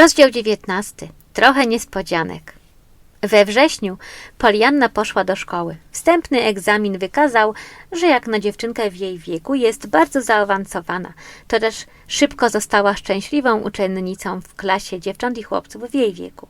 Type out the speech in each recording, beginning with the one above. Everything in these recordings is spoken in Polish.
Rozdział 19. Trochę niespodzianek. We wrześniu Polianna poszła do szkoły. Wstępny egzamin wykazał, że jak na dziewczynkę w jej wieku jest bardzo zaawansowana. To też szybko została szczęśliwą uczennicą w klasie dziewcząt i chłopców w jej wieku.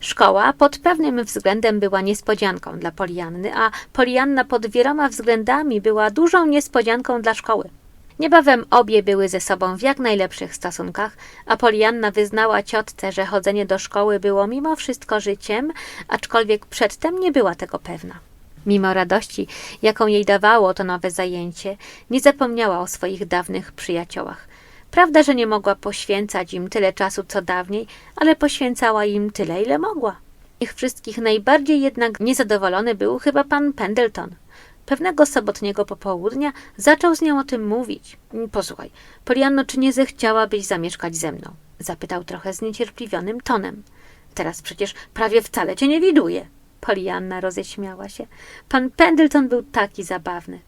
Szkoła pod pewnym względem była niespodzianką dla Polianny, a Polianna pod wieloma względami była dużą niespodzianką dla szkoły. Niebawem obie były ze sobą w jak najlepszych stosunkach, a Polianna wyznała ciotce, że chodzenie do szkoły było mimo wszystko życiem, aczkolwiek przedtem nie była tego pewna. Mimo radości, jaką jej dawało to nowe zajęcie, nie zapomniała o swoich dawnych przyjaciołach. Prawda, że nie mogła poświęcać im tyle czasu co dawniej, ale poświęcała im tyle, ile mogła. Ich wszystkich najbardziej jednak niezadowolony był chyba pan Pendleton. Pewnego sobotniego popołudnia zaczął z nią o tym mówić. Posłuchaj, Polianno, czy nie zechciałabyś zamieszkać ze mną? Zapytał trochę zniecierpliwionym tonem. Teraz przecież prawie wcale cię nie widuję. Polianna roześmiała się. Pan Pendleton był taki zabawny.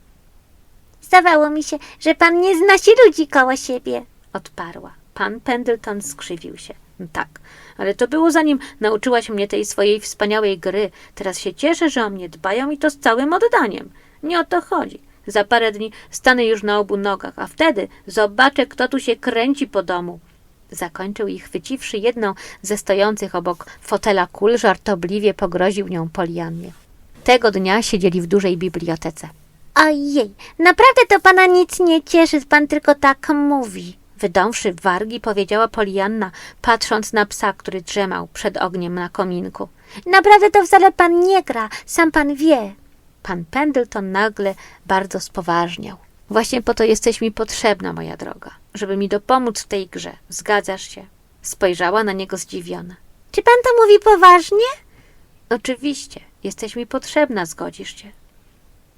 Zdawało mi się, że pan nie znosi ludzi koło siebie. Odparła. Pan Pendleton skrzywił się. Tak, ale to było zanim nauczyłaś mnie tej swojej wspaniałej gry. Teraz się cieszę, że o mnie dbają i to z całym oddaniem. Nie o to chodzi. Za parę dni stanę już na obu nogach, a wtedy zobaczę, kto tu się kręci po domu. Zakończył i chwyciwszy jedną ze stojących obok fotela kul, żartobliwie pogroził nią Poliannie. Tego dnia siedzieli w dużej bibliotece. Ojej, naprawdę to pana nic nie cieszy, pan tylko tak mówi. Wydąwszy wargi, powiedziała Polianna, patrząc na psa, który drzemał przed ogniem na kominku. Naprawdę to wcale pan nie gra, sam pan wie. Pan Pendleton nagle bardzo spoważniał. Właśnie po to jesteś mi potrzebna, moja droga, żeby mi dopomóc w tej grze. Zgadzasz się? Spojrzała na niego zdziwiona. Czy pan to mówi poważnie? Oczywiście, jesteś mi potrzebna, zgodzisz się.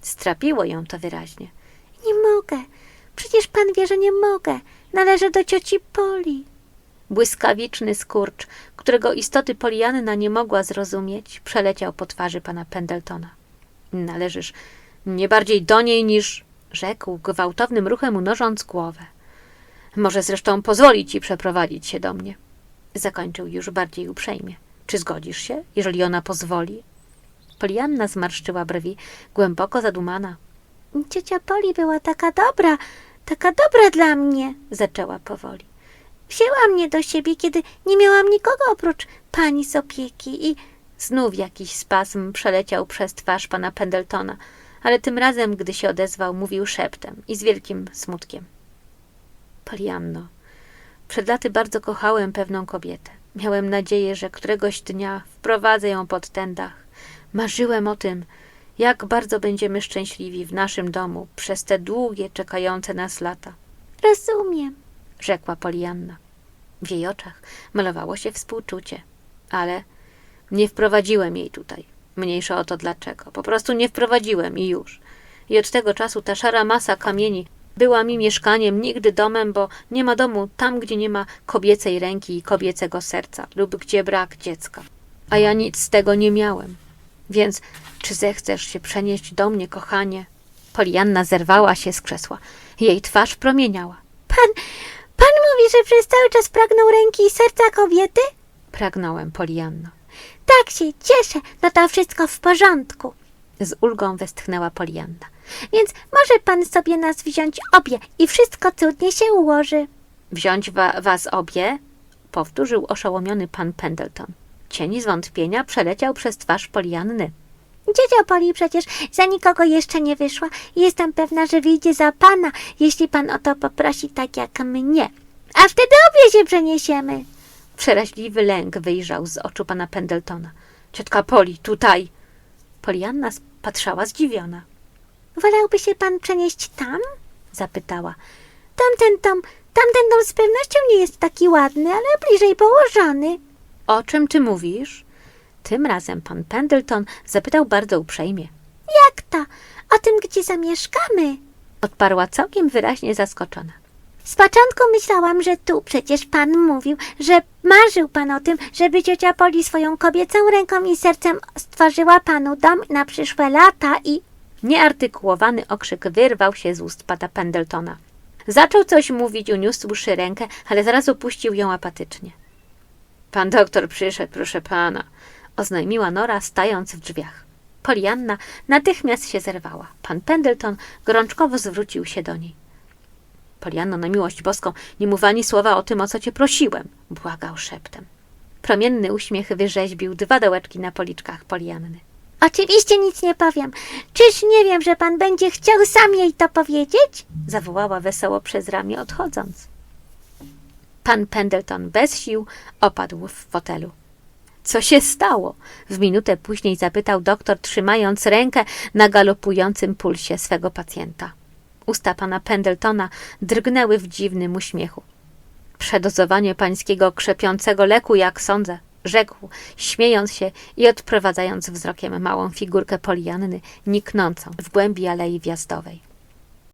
Strapiło ją to wyraźnie. Nie mogę. Przecież pan wie, że nie mogę. Należę do cioci Poli. Błyskawiczny skurcz, którego istoty Polianna nie mogła zrozumieć, przeleciał po twarzy pana Pendletona. Należysz nie bardziej do niej niż, rzekł gwałtownym ruchem unosząc głowę. Może zresztą pozwoli ci przeprowadzić się do mnie. Zakończył już bardziej uprzejmie. Czy zgodzisz się, jeżeli ona pozwoli? Polianna zmarszczyła brwi, głęboko zadumana. Ciocia Poli była taka dobra, taka dobra dla mnie, Zaczęła powoli. Wzięła mnie do siebie, kiedy nie miałam nikogo oprócz pani z opieki i Znów jakiś spazm przeleciał przez twarz pana Pendletona, ale tym razem, gdy się odezwał, mówił szeptem i z wielkim smutkiem. Polianno, przed laty bardzo kochałem pewną kobietę. Miałem nadzieję, że któregoś dnia wprowadzę ją pod ten dach. Marzyłem o tym, jak bardzo będziemy szczęśliwi w naszym domu przez te długie, czekające nas lata, rozumiem. rzekła Polianna. W jej oczach malowało się współczucie, ale nie wprowadziłem jej tutaj. Mniejsza o to dlaczego. Po prostu nie wprowadziłem i już. I od tego czasu ta szara masa kamieni była mi mieszkaniem, nigdy domem, bo nie ma domu tam, gdzie nie ma kobiecej ręki i kobiecego serca lub gdzie brak dziecka. A ja nic z tego nie miałem. Więc czy zechcesz się przenieść do mnie, kochanie? Polianna zerwała się z krzesła. Jej twarz promieniała. Pan, pan mówi, że przez cały czas pragnął ręki i serca kobiety? Pragnąłem, Polianno. Tak się cieszę, no to wszystko w porządku. Z ulgą westchnęła Polianna. Więc może pan sobie nas wziąć obie i wszystko cudnie się ułoży. Wziąć wa was obie? Powtórzył oszołomiony pan Pendleton. Cień zwątpienia przeleciał przez twarz Polianny. Ciocia Poli przecież za nikogo jeszcze nie wyszła i jestem pewna, że wyjdzie za pana, jeśli pan o to poprosi tak jak mnie. A wtedy obie się przeniesiemy. Przeraźliwy lęk wyjrzał z oczu pana Pendletona. Ciotka Poli, tutaj! Polianna patrzała zdziwiona. Wolałby się pan przenieść tam? zapytała. Tamten dom, tamten dom z pewnością nie jest taki ładny, ale bliżej położony. O czym ty mówisz? Tym razem pan Pendleton zapytał bardzo uprzejmie. Jak to? O tym, gdzie zamieszkamy? Odparła całkiem wyraźnie zaskoczona. Z początku myślałam, że tu przecież pan mówił, że marzył pan o tym, żeby ciocia Poli swoją kobiecą ręką i sercem stworzyła panu dom na przyszłe lata i... Nieartykułowany okrzyk wyrwał się z ust pana Pendletona. Zaczął coś mówić, uniósłszy rękę, ale zaraz opuścił ją apatycznie. Pan doktor przyszedł, proszę pana, oznajmiła Nora, stając w drzwiach. Polianna natychmiast się zerwała. Pan Pendleton gorączkowo zwrócił się do niej. Polianno, na miłość boską, nie mów ani słowa o tym, o co cię prosiłem, błagał szeptem. Promienny uśmiech wyrzeźbił dwa dołeczki na policzkach Polianny. Oczywiście nic nie powiem. Czyż nie wiem, że pan będzie chciał sam jej to powiedzieć? zawołała wesoło przez ramię, odchodząc. Pan Pendleton bez sił opadł w fotelu. Co się stało? W minutę później zapytał doktor, trzymając rękę na galopującym pulsie swego pacjenta. Usta pana Pendletona drgnęły w dziwnym uśmiechu. Przedozowanie pańskiego krzepiącego leku, jak sądzę, rzekł, śmiejąc się i odprowadzając wzrokiem małą figurkę Polianny, niknącą w głębi alei wjazdowej.